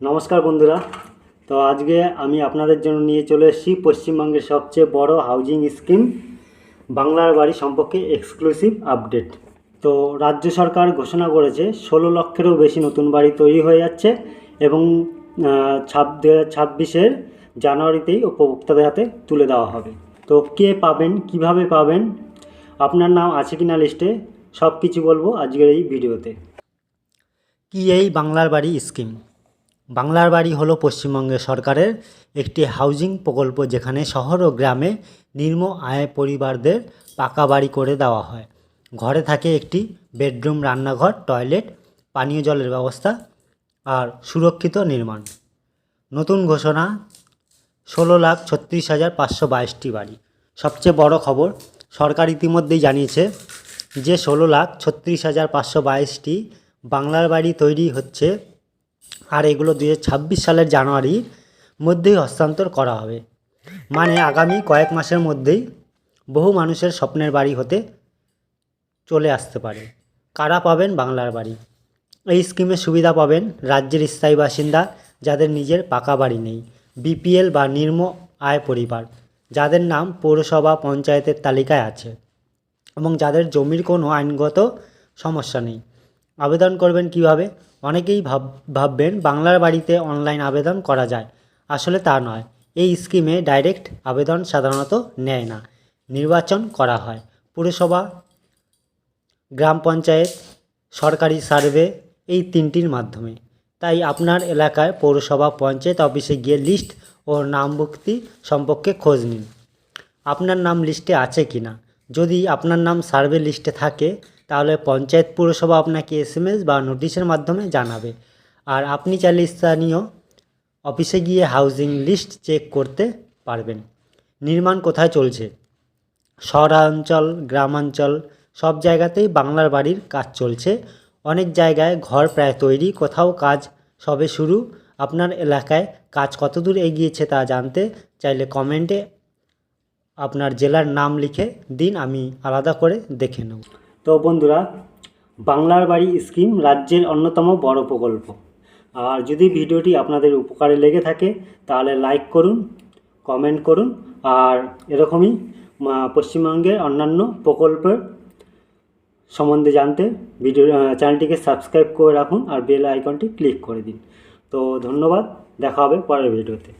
নমস্কার বন্ধুরা। তো আজকে আমি আপনাদের জন্য নিয়ে চলে এসেছি পশ্চিমবঙ্গের সবচেয়ে বড় হাউজিং স্কিম বাংলার বাড়ি সম্পর্কে এক্সক্লুসিভ আপডেট তো রাজ্য সরকার ঘোষণা করেছে, ষোলো লক্ষেরও বেশি নতুন বাড়ি তৈরি হয়ে যাচ্ছে এবং ছাব দু ছাব্বিশের জানুয়ারিতেই উপভোক্তাদের হাতে তুলে দেওয়া হবে। তো কে পাবেন, কীভাবে পাবেন, আপনার নাম আছে কিনা লিস্টে সব কিছু বলব আজকের এই ভিডিওতে। কি এই বাংলার বাড়ি স্কিম বাংলার বাড়ি হলো পশ্চিমবঙ্গের সরকারের একটি হাউজিং প্রকল্প যেখানে শহর ও গ্রামে নিম্ন আয় পরিবারদের পাকা বাড়ি করে দেওয়া হয়। ঘরে থাকে একটি বেডরুম রান্নাঘর টয়লেট পানীয় জলের ব্যবস্থা আর সুরক্ষিত নির্মাণ। নতুন ঘোষণা, ষোলো লাখ ছত্রিশ হাজার পাঁচশো বাইশটি বাড়ি। সবচেয়ে বড় খবর, সরকার ইতিমধ্যেই জানিয়েছে যে ষোলো লাখ ছত্রিশ হাজার পাঁচশো বাইশটি বাংলার বাড়ি তৈরি হচ্ছে আর এগুলো দু সালের জানুয়ারির মধ্যেই হস্তান্তর করা হবে। মানে আগামী কয়েক মাসের মধ্যেই বহু মানুষের স্বপ্নের বাড়ি হতে চলে আসতে পারে। কারা পাবেন? বাংলার বাড়ি। এই স্কিমে সুবিধা পাবেন রাজ্যের স্থায়ী বাসিন্দা যাদের নিজের পাকা বাড়ি নেই, বিপিএল বা নিম্ন আয় পরিবার, যাদের নাম পৌরসভা পঞ্চায়েতের তালিকায় আছে এবং যাদের জমির কোনো আইনগত সমস্যা নেই। আবেদন করবেন কীভাবে? অনেকেই ভাব, ভাববেন বাংলার বাড়িতে অনলাইন আবেদন করা যায়। আসলে তা নয়। এই স্কিমে ডাইরেক্ট আবেদন সাধারণত নেয় না। নির্বাচন করা হয়। পুরসভা, গ্রাম পঞ্চায়েত, সরকারি সার্ভে এই তিনটির মাধ্যমে। তাই আপনার এলাকায় পৌরসভা, পঞ্চায়েত অফিসে গিয়ে লিস্ট ও নামভুক্তি সম্পর্কে খোঁজ নিন। আপনার নাম লিস্টে আছে কি না যদি আপনার নাম সার্ভে লিস্টে থাকে তাহলে পঞ্চায়েত পুরসভা আপনাকে এসএমএস বা নোটিশের মাধ্যমে জানাবে। আর আপনি চাইলে স্থানীয় অফিসে গিয়ে হাউজিং লিস্ট চেক করতে পারবেন। নির্মাণ কোথায় চলছে? শহরাঞ্চল, গ্রামাঞ্চল, সব জায়গাতেই বাংলার বাড়ির কাজ চলছে। অনেক জায়গায় ঘর প্রায় তৈরি, কোথাও কাজ সবে শুরু। আপনার এলাকায় কাজ কতদূর এগিয়েছে তা জানতে চাইলে কমেন্টে আপনার জেলার নাম লিখে দিন, আমি আলাদা করে দেখে নেব। তো বন্ধুরা, বাংলার বাড়ি স্কিম রাজ্যের অন্যতম বড় প্রকল্প। আর যদি ভিডিওটি আপনাদের উপকারে লেগে থাকে, তাহলে লাইক করুন কমেন্ট করুন, আর এরকমই পশ্চিমবঙ্গের অন্যান্য প্রকল্পের সম্বন্ধে জানতে ভিডিও চ্যানেলটিকে সাবস্ক্রাইব করে রাখুন আর বেল আইকনটি ক্লিক করে দিন। তো ধন্যবাদ, দেখা হবে পরের ভিডিওতে।